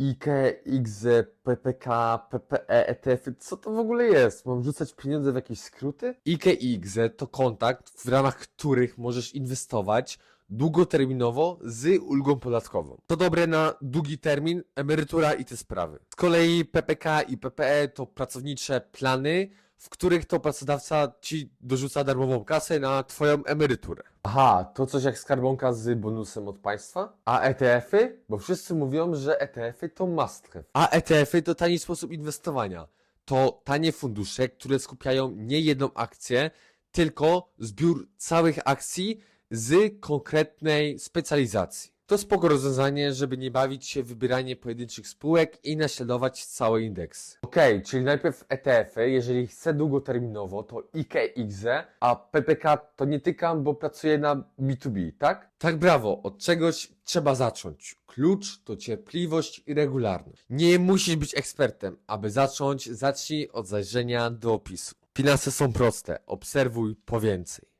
IKE, IGZE, PPK, PPE, ETF. Co to w ogóle jest? Mam rzucać pieniądze w jakieś skróty? IKE i IGZE to kontakt, w ramach których możesz inwestować długoterminowo z ulgą podatkową. To dobre na długi termin, emerytura i te sprawy. Z kolei PPK i PPE to pracownicze plany, w których to pracodawca ci dorzuca darmową kasę na twoją emeryturę. Aha, to coś jak skarbonka z bonusem od państwa? A ETF-y? Bo wszyscy mówią, że ETF-y to must have. A ETF-y to tani sposób inwestowania. To tanie fundusze, które skupiają nie jedną akcję, tylko zbiór całych akcji z konkretnej specjalizacji. To spoko rozwiązanie, żeby nie bawić się w wybieranie pojedynczych spółek i naśladować cały indeks. Okej, czyli najpierw ETF-y, jeżeli chcę długoterminowo, to IGZE, a PPK to nie tykam, bo pracuję na B2B, tak? Tak, brawo, od czegoś trzeba zacząć. Klucz to cierpliwość i regularność. Nie musisz być ekspertem, aby zacząć, zacznij od zajrzenia do opisu. Finanse są proste, obserwuj po więcej.